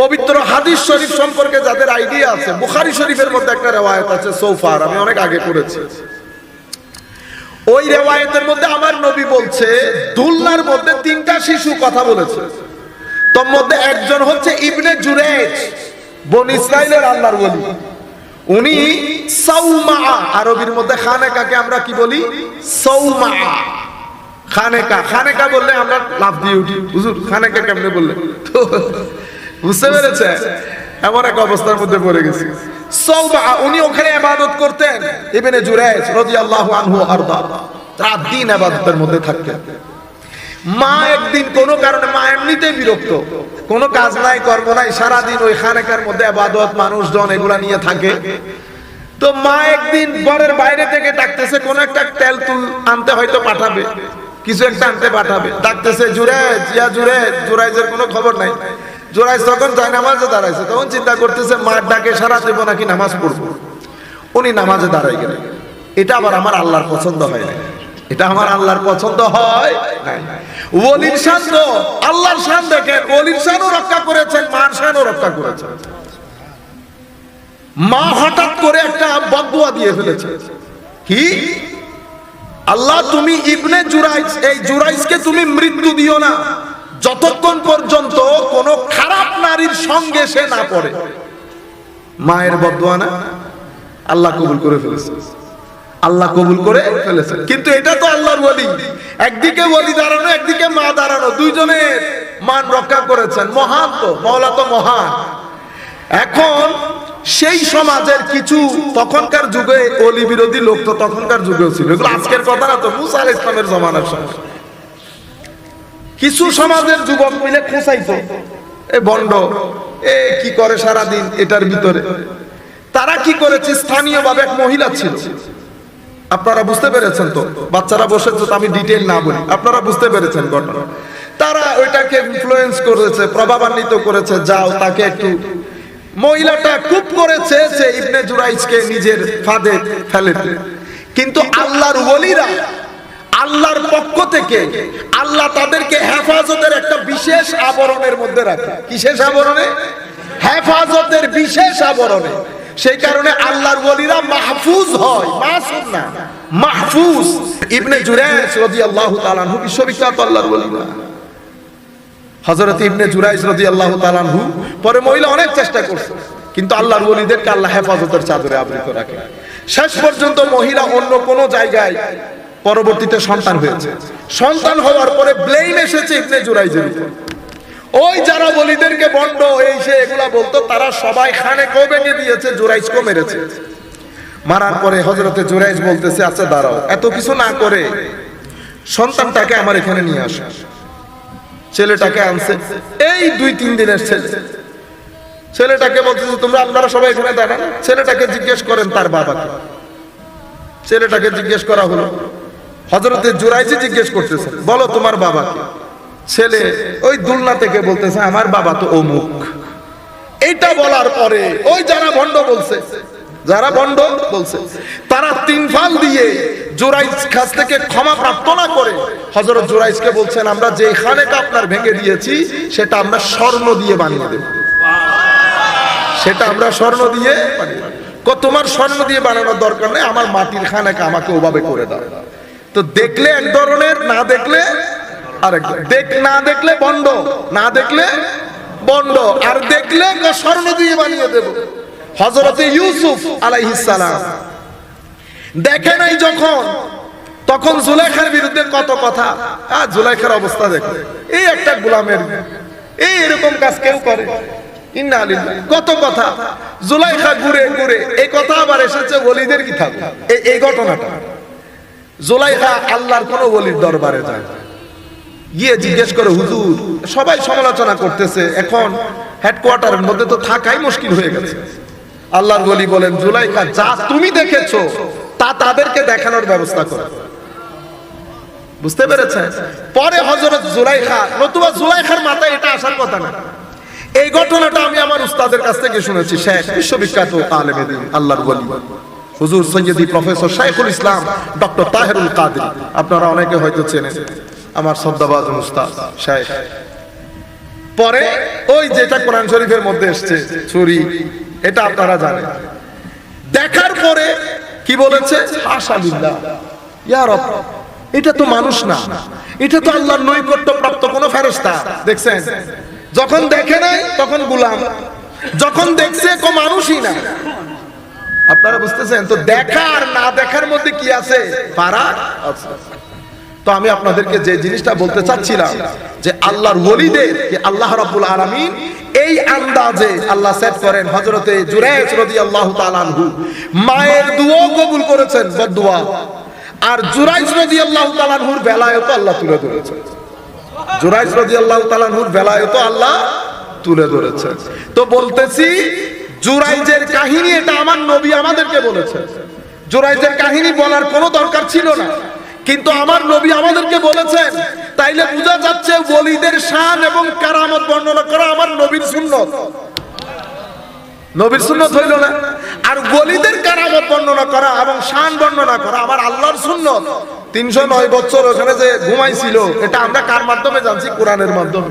পবিত্র হাদিস শরীফ সম্পর্কে যাদের আইডিয়া আছে, বুখারি শরীফের মধ্যে একটা রেওয়ায়ত আছে, সৌফার, আমি অনেক আগে করেছি ওই রেওয়ায়তের মধ্যে আমার নবী বলছে, দুলনার মধ্যে তিনটা শিশু কথা বলেছে। তোর মধ্যে একজন হচ্ছে ইবনে জুরেজ বন ইসরাইলের আল্লাহর বলি উনি সৌমা আরবির মধ্যে খানেকাকে আমরা কি বলি? সৌমা খানেকা খানেকা বললে আমরা লাভ দিয়ে উঠি। হুজুর, খানেকা কেমনে বললে? তো বুঝতে পেরেছে? এমন এক অবস্থার মধ্যে পড়ে গেছি। সৌমা উনি ওখানে ইবাদত করতেন। ইবনে জুরাইজ রাদিয়াল্লাহু আনহু আরদা, রাত দিন ইবাদতের মধ্যে থাকতেন। মা একদিন কোনো কারণে, মা এমনিতেই বিরক্ত। কোনো কাজ নাই, কর্ম নাই, সারাদিন ওই খানেকার মধ্যে আবাদত মানুষজন এগুলা নিয়ে থাকে। তো মা একদিন ঘরের বাইরে থেকে ডাকতেছে, কোন একটা তেল তুল আনতে হয়তো পাঠাবে। কিছু একটা আনতে পাঠাবে। ডাকতেছে জুড়ে জিয়া জুড়ে জুরাইজের কোনো খবর নাই। জুরাইজ তখন যায়, নামাজে দাঁড়াইছে, তখন চিন্তা করতেছে, মার ডাকে সারা দেবো নাকি নামাজ পড়ব। উনি নামাজে দাঁড়াই গেলেন। এটা আবার আমার আল্লাহর পছন্দ হয় না এটা আমার আল্লাহর পছন্দ হয়। ওলির শান তো আল্লাহর শান দেখেন। ওলির শানও রক্ষা করেছেন, মার শানও রক্ষা করেছেন। মা হঠাৎ করে একটা বদুয়া দিয়ে ফেলেছে। কি? আল্লাহ, তুমি ইবনে জুরাইজ, এই জুরাইজকে তুমি মৃত্যু দিও না। যতক্ষণ পর্যন্ত কোন খারাপ নারীর সঙ্গে সে না পড়ে, মায়ের বদুয়া না? আল্লাহ কবুল করে ফেলেছে। আল্লাহ কবুল করে ফেলেছেন কিন্তু এটা তো আল্লাহর ওলি একদিকে ওলি দাঁড়ানো, একদিকে মা দাঁড়ানো। দুইজনের মান রক্ষা করেছেন। মহান তো মৌলা তো মহান। এখন সেই সমাজের কিছু তখনকার যুগে অলি বিরোধী লোক তো তখনকার যুগেও ছিল। এগুলো আজকের কথা না তো, মুসা আল ইসলামের জমানার সময়। কিছু সমাজের যুবক মিলে খোঁচাইতো এ বন্ড এ কি করে সারা দিন এটার ভিতরে? তারা কি করেছে? স্থানীয়ভাবে এক মহিলা ছিল। আপনারা বুঝতে পেরেছেন তো? বাচ্চারা বসেছে তো আমি ডিটেল না বলি। আপনারা বুঝতে পেরেছেন ঘটনা। তারা ওইটাকে ইনফ্লুয়েন্স করেছে প্রভাবান্বিত করেছে। যাও তাকে একটু মহিলাটা খুব করেছে যে ইবনে জুরাইজকে নিজের ফাঁদে ফেলে। কিন্তু আল্লাহর ওলিরা আল্লাহর পক্ষ থেকে আল্লাহ তাদেরকে হেফাজতের একটা বিশেষ আবরণের মধ্যে রাখে। কিসের আবরণে? হেফাজতের বিশেষ আবরণে। সেই কারণে আল্লাহর ওলিরা মাহফুজ হয়। মাসুম না। মাহফুজ। ইবনে জুরাইজ রাদিয়াল্লাহু তাআলা আনহু বিশ্ববিখ্যাত আল্লাহর না হযরত ইবনে জুরাইজ রাদিয়াল্লাহু তাআলা আনহু, পরে মহিলা অনেক চেষ্টা করছে। কিন্তু আল্লাহর ওলিদেরকে আল্লাহ হেফাজতের চাদরে আবৃত রাখে। শেষ পর্যন্ত মহিলা অন্য কোন জায়গায় পরবর্তীতে সন্তান হয়েছে। সন্তান হওয়ার পরে ব্লেম এসেছে ইবনে জুরাইজের ওই যারা বলিদেরকে বন্ড, এই সে এগুলা বলতো, তারা সবাই খানে কো ভেঙে দিয়েছে, জুরাইজকেও মেরেছে। মারার পরে হজরতে জুরাইজ বলতেছে আচ্ছা দাঁড়াও, এত কিছু না করে সন্তানটাকে আমার এখানে নিয়ে আসো। ছেলেটাকে আনছে। এই দুই, তিন দিনের ছেলে। ছেলেটাকে বলতেছে, তোমরা আপনারা সবাই এখানে দাঁড়ান। ছেলেটাকে জিজ্ঞেস করেন তার বাবাকে। ছেলেটাকে জিজ্ঞেস করা হলো হজরতে জুরাইজি জিজ্ঞেস করতেছে, বলো তোমার বাবাকে ছেলে ওই দুলনা থেকে বলতেছে, আমার বাবা তো অমুক। এইটা বলার পরে ওই যারা ভণ্ড বলছে, যারা ভণ্ড বলছে, তারা তিন ফাল দিয়ে জোরাইজ কাছ থেকে ক্ষমা প্রার্থনা করে হজরত জোরাইজকে বলছেন, আমরা যে খানেটা আপনার ভেঙে দিয়েছি, সেটা আমরা স্বর্ণ দিয়ে বানিয়ে দেব। সেটা আমরা স্বর্ণ দিয়ে তোমার স্বর্ণ দিয়ে বানানোর দরকার নেই, আমার মাটির খানেকা আমাকে ওভাবে করে দাও। তো দেখলে এক ধরনের, না দেখলে আরেক দেখ, না দেখলে বন্ড, না দেখলে বন্ড, আর দেখলে স্বর্ণ দিয়ে বানিয়ে দেব? হজরতে ইউসুফ আলাইহিস সালাম। দেখে নাই যখন, তখন জুলাইখার বিরুদ্ধে কত কথা। আর জুলাইখার অবস্থা দেখো। এই একটা গোলামের, এই এরকম কাজ কেউ করে। কত কথা। জুলাইখা ঘুরে ঘুরে, এই কথা আবার এসেছে ওলিদের কিতাব। এই ঘটনাটা। জুলাইখা আল্লাহর কোন ওলির দরবারে যায়। গিয়ে জিজ্ঞেস করে, হুজুর, সবাই সমালোচনা করতেছে, এখন হেডকোয়ার্টারের মধ্যে তো থাকাই মুশকিল হয়ে গেছে। আল্লাহর বলি বলেন জুলাইখা যা তুমি দেখেছ, তা তাদেরকে দেখানোর ব্যবস্থা করো। বুঝতে পেরেছেন? পরে হজরত জুলাইখা নতুবা জুলাইখার মাথায় এটা আসার কথা না। এই ঘটনাটা আমি আমার উস্তাদের কাছ থেকে শুনেছি শেখ বিশ্ববিখ্যাত আলেমে দিন আল্লাহর বলি হুজুর সৈয়দি প্রফেসর শাইখুল ইসলাম, ডক্টর তাহেরুল কাদের। আপনারা অনেকে হয়তো চেনেন, আমার শ্রদ্ধাবাদ উস্তাদ শেখ পরে ওই যেটা কোরআন শরীফের মধ্যে এসছে, ছুরি, এটা আপনারা জানেন। দেখার পরে কি বলেছে? আশাবিল্লাহ ইয়া রব, এটা তো মানুষ না। এটা তো আল্লাহর নৈকট্য প্রাপ্ত কোনো ফেরেশতা। দেখছেন? যখন দেখে নাই, তখন গুলাম। যখন দেখছে, কো মানুষই না। আপনারা বুঝতেছেন? তো দেখা আর না দেখার মধ্যে কি আছে? ফারাক? আছে তো আমি আপনাদেরকে যে জিনিসটা বলতে চাচ্ছিলাম, যে আল্লাহর ওলিদের আল্লাহ রাব্বুল আলামিন, এই আন্দাজে আল্লাহ সেট করেন হযরতে জুরাইজ রাদিয়াল্লাহু তাআলা আনহু। মায়ের দুয়া কবুল করেছেন, বদদুয়া। আর জুরাইজ রাদিয়াল্লাহু তাআলা বেলায়ও তো আল্লাহ তুলে ধরেছেন। জুরাইজ রাদিয়াল্লাহু তাআলা বেলায়ও তো আল্লাহ তুলে ধরেছেন। তো বলতেছি জুরাইজের কাহিনী, এটা আমার নবী আমাদেরকে বলেছে। জুরাইজের কাহিনী বলার কোনো দরকার ছিল না। কিন্তু আমার নবী আমাদেরকে বলেছেন, তাইলে বোঝা যাচ্ছে ওলিদের শান এবং কারামত বর্ণনা করা আমার নবীর সুন্নত। নবীর সুন্নত হইল না। আর ওলিদের কারামত বর্ণনা করা এবং শান বর্ণনা করা আমার আল্লাহর সুন্নত। তিনশো নয় বছর ওখানে যে ঘুমাইছিল, এটা আমরা কার মাধ্যমে জানছি? কোরআনের মাধ্যমে।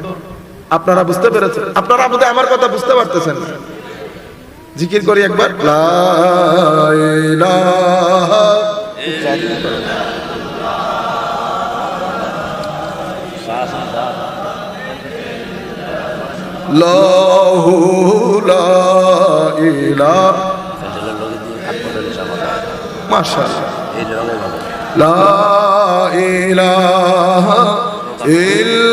আপনারা বুঝতে পেরেছেন? আপনারা বোধহয় আমার কথা বুঝতে পারতেছেন। জিকির করি একবার। লাহু লা মাশাআল্লাহ। লা ইলাহা ইল্লাল্লাহু।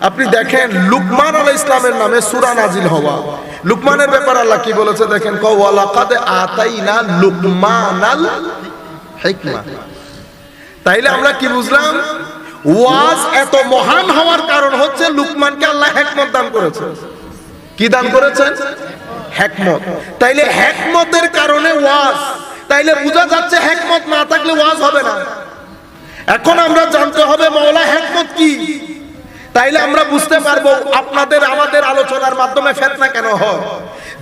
আপনি দেখেন লুকমান আল ইসলামের নামে সুরা নাজিল হওয়া। লুকমানের ব্যাপার আল্লাহ কি বলেছে দেখেন? আতাইনা লুকমানাল হিকমা। তাইলে আমরা কি বুঝলাম? ওয়াজ এত মহান হওয়ার কারণ হচ্ছে লুকমানকে আল্লাহ হেকমত দান করেছে। কি দান করেছেন? হেকমত। তাইলে হেকমতের কারণে ওয়াজ। তাইলে বোঝা যাচ্ছে হেকমত না থাকলে ওয়াজ হবে না। এখন আমরা জানতে হবে মৌলা হেকমত কি? তাইলে আমরা বুঝতে পারব আপনাদের, আমাদের আলোচনার মাধ্যমে ফেতনা কেন হয়?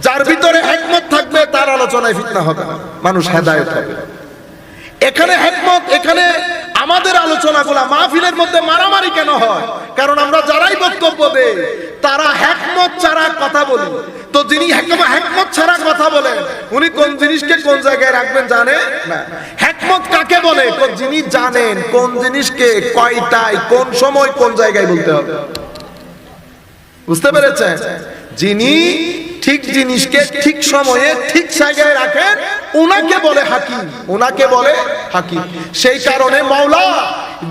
যার ভিতরে একমত থাকবে, তার আলোচনায় ফিতনা হবে। মানুষ হেদায়ত হবে। এখানে হেকমত, এখানে আমাদের আলোচনাগুলা মাহফিলের মধ্যে মারামারি কেন হয়? কারণ আমরা যারাই বক্তব্য দেই, তারা হেকমত ছাড়া কথা বলি। তো যিনি হেকমত ছাড়া কথা বলেন, উনি কোন জিনিসকে কোন জায়গায় রাখবেন জানে? না। হেকমত কাকে বলে? যিনি জানেন কোন জিনিসকে কয়টায়, কোন সময়, কোন জায়গায় বলতে হবে। বুঝতে পেরেছেন? যিনি ঠিক জিনিসকে ঠিক সময়ে ঠিক জায়গায় রাখেন ওনাকে বলে হাকিম ওনাকে বলে হাকিম। সেই কারণে মাওলা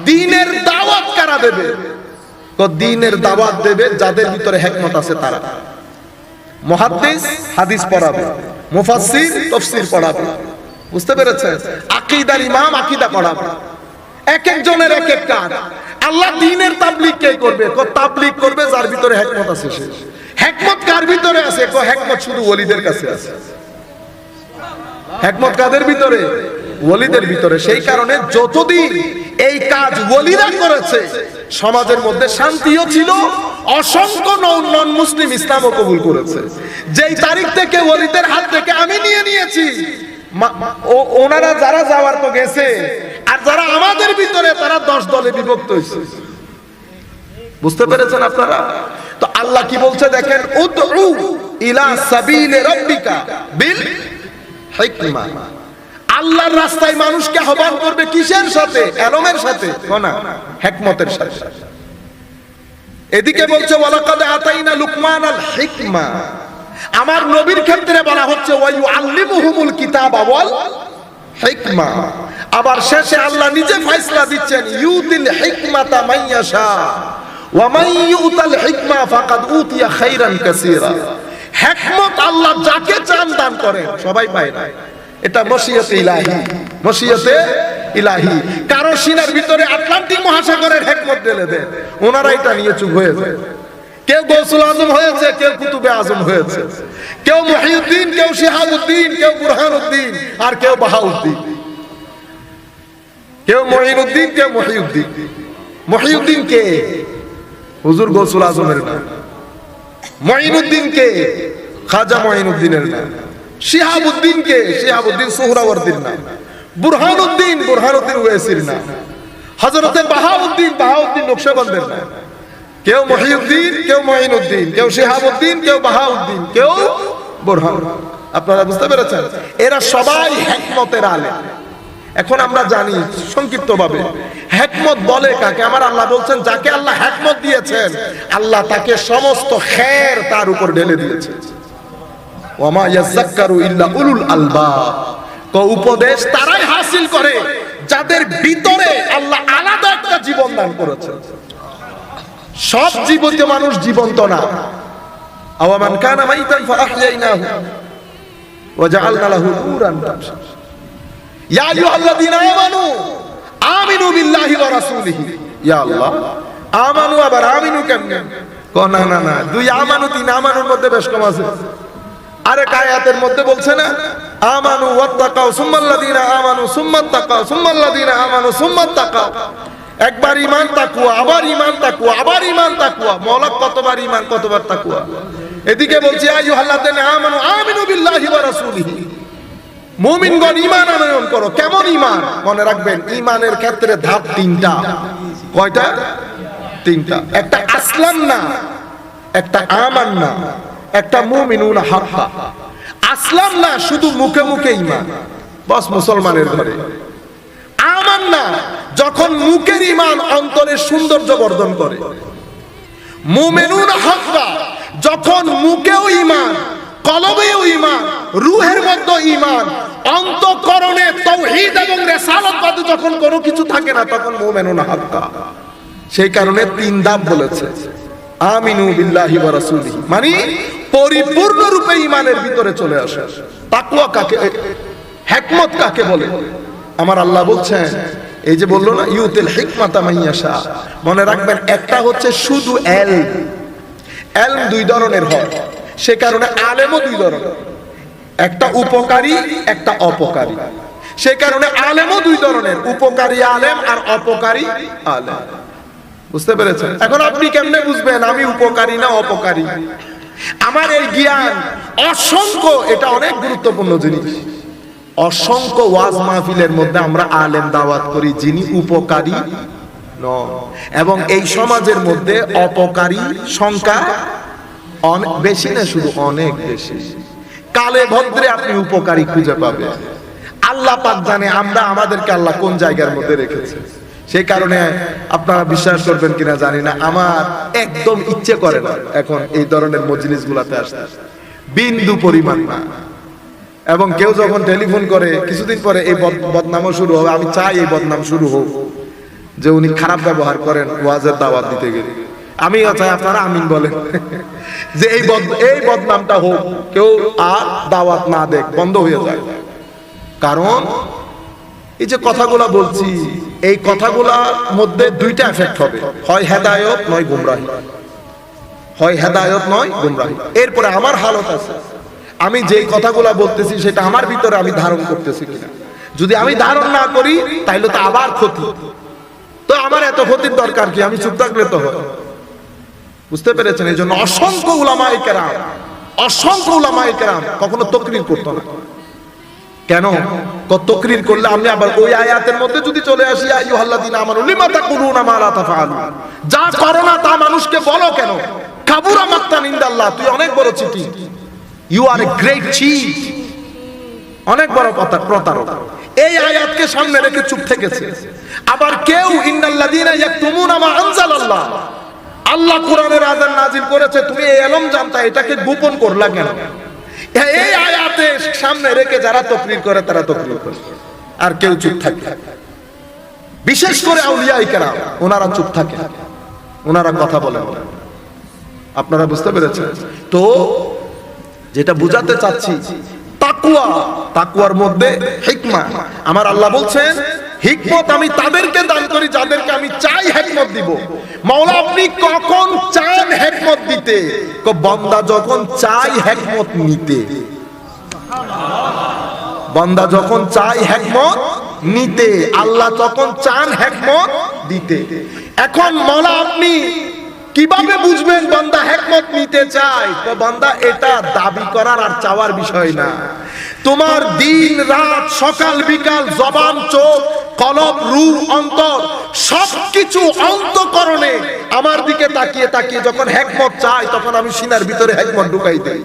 দিনের দাওয়াত কারা দেবে? তো দিনের দাওয়াত দেবে যাদের ভিতরে হেকমত আছে তারা। মুহাদ্দিস হাদিস পড়াবে, মুফাসসির তাফসীর পড়াবে। বুঝতে পেরেছেন? আকীদার ইমাম আকীদা পড়াবে। এক একজনের এক এক কাজ। আল্লাহ দিনের তাবলিগ কে করবে? কো তাবলিগ করবে যার ভিতরে হেকমত আছে সে। হেকমত কার ভিতরে আছে? কো, হেকমত শুধু ওলিদের কাছে আছে। হেকমত কাদের ভিতরে? ওলিদের ভিতরে। সেই কারণে যতদিন এই কাজ ওলিরা করেছে, সমাজের মধ্যে শান্তিও ছিল, অসংখ্য নন মুসলিম ইসলামও কবুল করেছে। যেই তারিখ থেকে ওলিদের হাত থেকে আমি নিয়ে নিয়েছি ওনারা যারা যাওয়ার তো গেছে, আর যারা আমাদের ভিতরে, তারা দশ দলে বিভক্ত হয়েছে। বুঝতে পেরেছেন আপনারা? তো আল্লাহ কি বলছে দেখেন ইলা সাবিলে বিল হিকমা। আল্লাহর রাস্তায় মানুষকে আহ্বান করবে কিসের সাথে? এলমের সাথে না? হেকমতের সাথে। এদিকে বলছে, ওয়ালাকাদ আতাইনা লুকমান আল হিকমা। আমার নবীর ক্ষেত্রে বলা হচ্ছে কিতাব হিকমা। আবার শেষে আল্লাহ নিজে ফয়সালা দিচ্ছেন, ইউতিল হিকমাতা মাইয়াশা হিকমত আল্লাহ যাকে চান দান করেন, সবাই পায় না। এটা মশিয়তে ইলাহি মশিয়তে ইলাহি। কারও সিনার ভিতরে আটলান্টিক মহাসাগরের হেকমত ঢেলে দেন, ওনারা এটা নিয়ে চুপ হয়ে যায়। কেউ গৌসুল আজম হয়েছে, কেউ কুতুবে আজম হয়েছে। কেউ মহিউদ্দিন, কেউ শিহাবুদ্দিন, কেউ বুরহানুদ্দিন, আর কেউ বাহাউদ্দিন। কেউ মহিনুদ্দিন কেউ মহিউদ্দিন। মহিউদ্দিন কে? হুজুর গৌসুল আজমের নাম মঈনুদ্দিন কে খাজা মঈনুদ্দিনের নাম শিহাবুদ্দিন কে শিহাবুদ্দিন সোহরাওয়ার্দির নাম বুরহানুদ্দিন বুরহানুদ্দিন ওয়েসির নাম হযরতে বাহাউদ্দিন বাহাউদ্দিন নকশবন্দের নাম কেউ মহিউদ্দিন, কেউ মঈনুদ্দিন, কেউ শিহাবুদ্দিন, কেউ বাহাউদ্দিন, কেউ বুরহান আপনারা বুঝতে পেরেছেন? এরা সবাই হেকমতের আলেম। এখন আমরা জানি সংক্ষিপ্তভাবে হেকমত বলে কাকে? আমার আল্লাহ বলছেন, যাকে আল্লাহ হেকমত দিয়েছেন, আল্লাহ তাকে সমস্ত খের তার উপর ঢেলে দিয়েছে। ওমা ইয়াযাক্কারু ইল্লা উলুল আলবাব। তো উপদেশ তারাই হাসিল করে, যাদের ভিতরে আল্লাহ আলাদা একটা জীবন দান করেছেন সব জীবিত মানুষ জীবন্ত না। আওয়ামান কানা মাইতান ফাআহইয়াইনাহু ওয়াজআলনা লাহু নূরান তামশা। ইয়া আইয়ুহাল্লাযীনা আমানু আমিনু বিল্লাহি ওয়া রাসূলিহি। ইয়া আল্লাহ, আমানু আবার আমিনু কেমনে? না না না, দুই আমানু, তিন আমানুর মধ্যে বেশ কম আছে। আরে কায়াতের মধ্যে বলছে না, আমানু সুম্মাল্লাযীনা আমানু সুম্মাল্লাযীনা আমানু একবার ইমান তাকুয়া আবার ইমান তাকুয়া আবার ইমান তাকুয়া মৌলা কতবার ইমান কতবার তাকুয়া এদিকে বলছি আইয়ুহাল্লাযীনা আমানু আমিনু বিল্লাহি ওয়া রাসূলিহি। মুমিনগণ ইমান আনয়ন করো। কেমন ইমান মনে রাখবেন ইমানের ক্ষেত্রে ধাপ তিনটা। কয়টা? তিনটা। একটা আসলাম না, একটা আমান না, একটা মুমিনুন হাক্কা আসলাম না, শুধু মুখে মুখে ইমান বস মুসলমানের ঘরে। আমান না, যখন মুখের ইমান অন্তরের সৌন্দর্য বর্ধন করে। মুমিনুন হাক্কা যখন মুখেও ইমান কলবেও ইমান রুহের মধ্যে ইমান অন্তঃকরণে তৌহিদ এবং রেসালতবাদ যখন কোনো কিছু থাকে না, তখন মুমিনুন হাক্কা। সেই কারণে তিন ধাপ বলেছে, আমিনু বিল্লাহি ওয়া রাসূলিহি। মানে পরিপূর্ণ রূপে ইমানের ভিতরে চলে আসে। তাকওয়া কাকে, হিকমত কাকে বলে? আমার আল্লাহ বলছেন, এই যে বলল না, ইউতিল হিকমাতা মাইয়াশা মনে রাখবেন, একটা হচ্ছে শুধু এলম। এলম দুই ধরনের হয়। সে কারণে আলেমও দুই ধরনের। একটা উপকারী, একটা অপকারী। সে কারণে আলেমও দুই ধরনের, উপকারী আলেম আর অপকারী আলেম। বুঝতে পেরেছেন? এখন আপনি কেমনে বুঝবেন আমি উপকারী না অপকারী? আমার এই জ্ঞান অসংখ্য, এটা অনেক গুরুত্বপূর্ণ জিনিস। অসংখ্য ওয়াজ মাহফিলের মধ্যে আমরা আলেম দাওয়াত করি যিনি উপকারী এবং এই সমাজের মধ্যে অপকারী সংখ্যা অনেক বেশি না শুধু অনেক বেশি। কালে ভদ্রে আপনি উপকারী খুঁজে পাবেন। আল্লাহ পাক জানে আমরা আমাদেরকে আল্লাহ কোন জায়গার মধ্যে রেখেছে। সেই কারণে আপনারা বিশ্বাস করবেন কিনা জানি না, আমার একদম ইচ্ছে করে না এখন এই ধরনের মজলিস গুলাতে আসতে। বিন্দু পরিমাণ না। এবং কেউ যখন টেলিফোন করে, কিছুদিন পরে এই বদ- বদনামও শুরু হবে, আমি চাই এই বদনাম শুরু হোক, যে উনি খারাপ ব্যবহার করেন, ওয়াজের দাওয়াত দিতে গেলে। আমি আপনারা আমিন বলেন যে এই এই বদনামটা হোক, কেউ আর দাওয়াত না দেখ, বন্ধ হয়ে যায়। কারণ এই যে কথাগুলা বলছি, এই কথাগুলার মধ্যে দুইটা এফেক্ট হবে। হয় হেদায়ত, নয় গুমরাহি। হয় হেদায়ত, নয় গুমরাহি। এরপরে আমার হালত আছে। আমি যেই কথাগুলা বলতেছি, সেটা আমার ভিতরে আমি ধারণ করতেছি কিনা। যদি আমি ধারণ না করি, তাইলে তো আবার ক্ষতি। তো আমার এত ক্ষতির দরকার কি? আমি চুপ থাকলে তো হয়। বুঝতে পেরেছেন? এই জন্য অসংখ্য উলামায়ে কেরাম, অসংখ্য উলামায়ে কেরাম কখনো তকরির করতো না। কেন? তকরির করলে আমি আবার ওই আয়াতের মধ্যে যদি চলে আসি আইয়ুহাল্লাযিনা আমানু, লিমা তাকুলুনা মা লা তাফআলু যা করো না তা মানুষকে বলো কেন? কাবুরা মাক্তান ইনদাল্লাহ তুই অনেক বড় চিঠি। You are a great chief অনেক বড় প্রতা- প্রতারক। এই আয়াতকে সামনে রেখে চুপ থেকেছে। আবার কেউ, ইন্নাল্লাযিনা ইয়াকতুমুনা মা আনজালাল্লাহ। আল্লাহ কোরআনের আযান নাজিল করেছে, তুমি এই এলম জানতা, এটাকে গোপন করলা কেন? এই আয়াতে সামনে রেখে যারা তকরির করে, তারা তকরির করে। আর কেউ চুপ থাকে বিশেষ করে আউলিয়া ইকরাম ওনারা চুপ থাকে ওনারা কথা বলেন। আপনারা বুঝতে পেরেছেন? তো, যেটা বুঝাতে চাচ্ছি তাকুয়া তাকুয়ার মধ্যে হিকমা। আমার আল্লাহ বলছেন হিকমত আমি তাদেরকে দান করি, যাদেরকে আমি চাই হেকমত দিব। মাওলা, আপনি কখন চান হেকমত দিতে? বন্দা যখন চাই হেকমত নিতে। বান্দা যখন চাই হেকমত নিতে, আল্লাহ তখন চান হেকমত দিতে। এখন মাওলা, আপনি কীভাবে বুঝবেন বান্দা হেকমত নিতে চায়? তো বান্দা, এটা দাবি করার আর চাওয়ার বিষয় না। তোমার দিন, রাত, সকাল, বিকাল, জবান, চোখ কলব রু অন্তর, সবকিছু অন্তকরণে আমার দিকে তাকিয়ে তাকিয়ে যখন হেকমত চাই, তখন আমি সিনার ভিতরে হেকমত ঢুকাই দেই।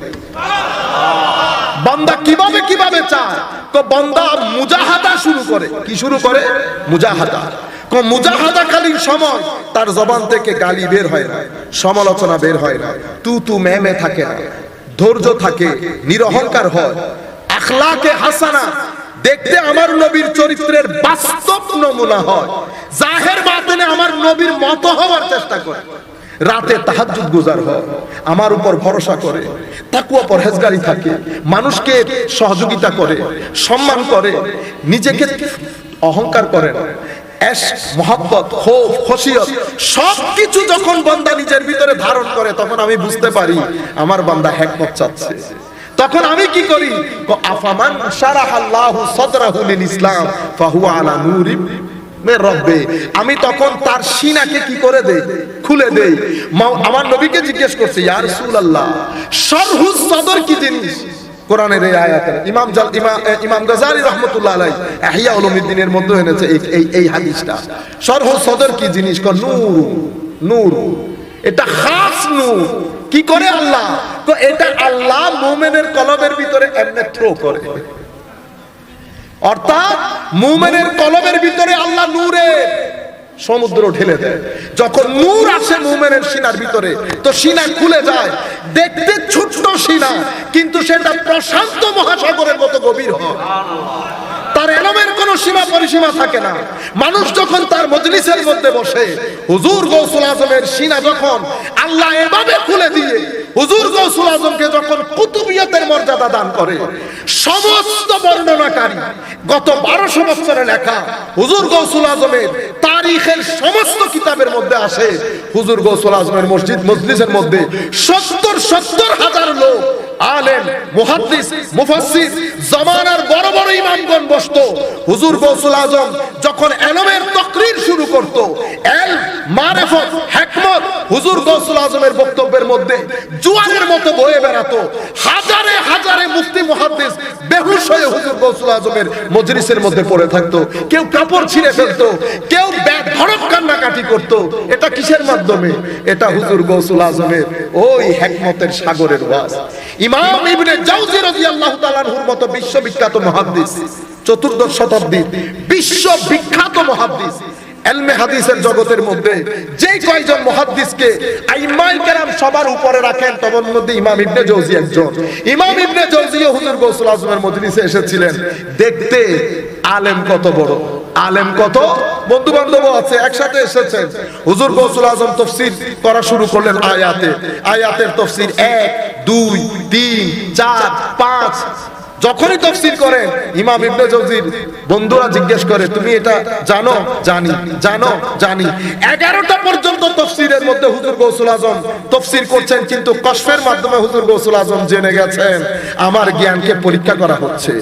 বান্দা কীভাবে কীভাবে চায়? তো বান্দা মুজাহাদা শুরু করে। কি শুরু করে? মুজাহাদা। কো মুজাহাদাকালীন সময় তার জবান থেকে গালি বের হয় না, সমালোচনা বের হয় না, তু তু মেমে থাকে না, ধৈর্য থাকে, নিরহংকার হয়। আখলাকে হাসানা দেখতে আমার নবীর চরিত্রের বাস্তব নমুনা হয়। জাহের বাতেনে আমার নবীর মতো হওয়ার চেষ্টা করে। রাতে তাহাজ্জুদ গুজার হয়, আমার উপর ভরসা করে, তাকুয়া পরহেজগারি থাকে, মানুষকে সহযোগিতা করে, সম্মান করে, নিজেকে অহংকার করে না। মোহাব্বত যখন বান্দা নিজের ভিতরে ধারণ করে, তখন আমি বুঝতে পারি আমার বান্দা হ্যাকমত চাচ্ছে। তখন আমি কি করি? আফামান শারাহাল্লাহু সাদরাহু লিল ইসলাম, ফাহুয়া আলা নূরিম রব্বে। আমি তখন তার সিনাকে কি করে দেই? খুলে দেই। আমার নবীকে জিজ্ঞেস করছে, ইয়া রাসূলুল্লাহ সরহু সদর কি জিনিস? কোরআনের এই আয়াতের ইমাম জাল ইমাম ইমাম গাজালি রহমাতুল্লাহ আলাইহি ইহয়া উলুমিদ্দিনের মধ্যে এনেছে এই এই এই হাদিসটা। সরহু সদর কি জিনিস? ক, নূর নূর। এটা খাস নূর। কি করে আল্লাহ? তো এটা আল্লাহ মুমিনের কলবের ভিতরে এমনি থ্রো করে। অর্থাৎ মুমেনের কলবের ভিতরে আল্লাহ নূরে সমুদ্র ঢেলে দেয়। যখন নূর আসে মুমেনের সিনার ভিতরে, তো সিনা খুলে যায়। দেখতে ছোট্ট সিনা, কিন্তু সেটা প্রশান্ত মহাসাগরের মতো গভীর হয়। তার এলমের কোনো সীমা পরিসীমা থাকে না। মানুষ যখন তার মজলিসের মধ্যে বসে, হুজুর গৌসুল আজমের সিনা যখন আল্লাহ এভাবে খুলে দিয়ে হুজুর গৌসুল আজমকে যখন কুতুবিয়তের মর্যাদা দান করে, সমস্ত বর্ণনাকারী গত বারোশো বছরে লেখা হুজুর গৌসুল আজমের তারিখের সমস্ত কিতাবের মধ্যে আসে, হুজুর গৌসুল আজমের মসজিদ মজলিসের মধ্যে সত্তর সত্তর হাজার লোক, আলেম, মুহাদ্দিস, মুফাসসির, জামানার বড় বড় ইমামগণ বসতো। হুজুর গৌসুল আজম যখন এলমের তকরির শুরু করত, এল, মারেফত হুজুর গৌসুল আজমের বক্তব্যের মধ্যে জুয়ানের মতো বয়ে বেড়াতো। হাজারে হাজারে মুফতি, মুহাদ্দিস বেহুশ হয়ে হুজুর গৌসুল আজমের মজলিসের মধ্যে পড়ে থাকতো। কেউ কাপড় ছিঁড়ে ফেলতো, কেউ ধরক কান্নাকাটি করত। এটা কিসের মাধ্যমে? এটা হুজুর গৌসুল আজমের ওই হেকমতের সাগরের ওয়াজ। ইমাম ইবনে জাওজি রাদিয়াল্লাহু তাআলার মতো বিশ্ববিখ্যাত মুহাদ্দিস, চতুর্দশ শতাব্দী বিশ্ববিখ্যাত মুহাদ্দিস এলমে হাদিসের জগতের মধ্যে যে কয়জন মুহাদ্দিসকে আইমাই কেরাম সবার উপরে রাখেন তখন মধ্যে ইমাম ইবনে জৌজি একজন। ইমাম ইবনে জৌজি হুজুর গৌসুল আজমের মজলিসে এসেছিলেন। দেখতে আলেম কত বড়। আলেম কত? বন্ধু বান্ধব আছে, একসাথে এসেছেন। হুজুর গৌসুল আজম তফসির করা শুরু করলেন আয়াতে। আয়াতের তফসির এক, দুই, তিন, চার, পাঁচ যখনই তফসিল করেন, ইমাম ইবনে জৌজির বন্ধুরা জিজ্ঞেস করে, তুমি এটা জানো? জানি। জানো? জানি। এগারোটা পর্যন্ত তফসিলের মধ্যে হুজুর গৌসুল আজম তফসিল করছেন, কিন্তু কষ্টের মাধ্যমে হুজুর গৌসুল আজম জেনে গেছেন, আমার জ্ঞানকে পরীক্ষা করা হচ্ছে।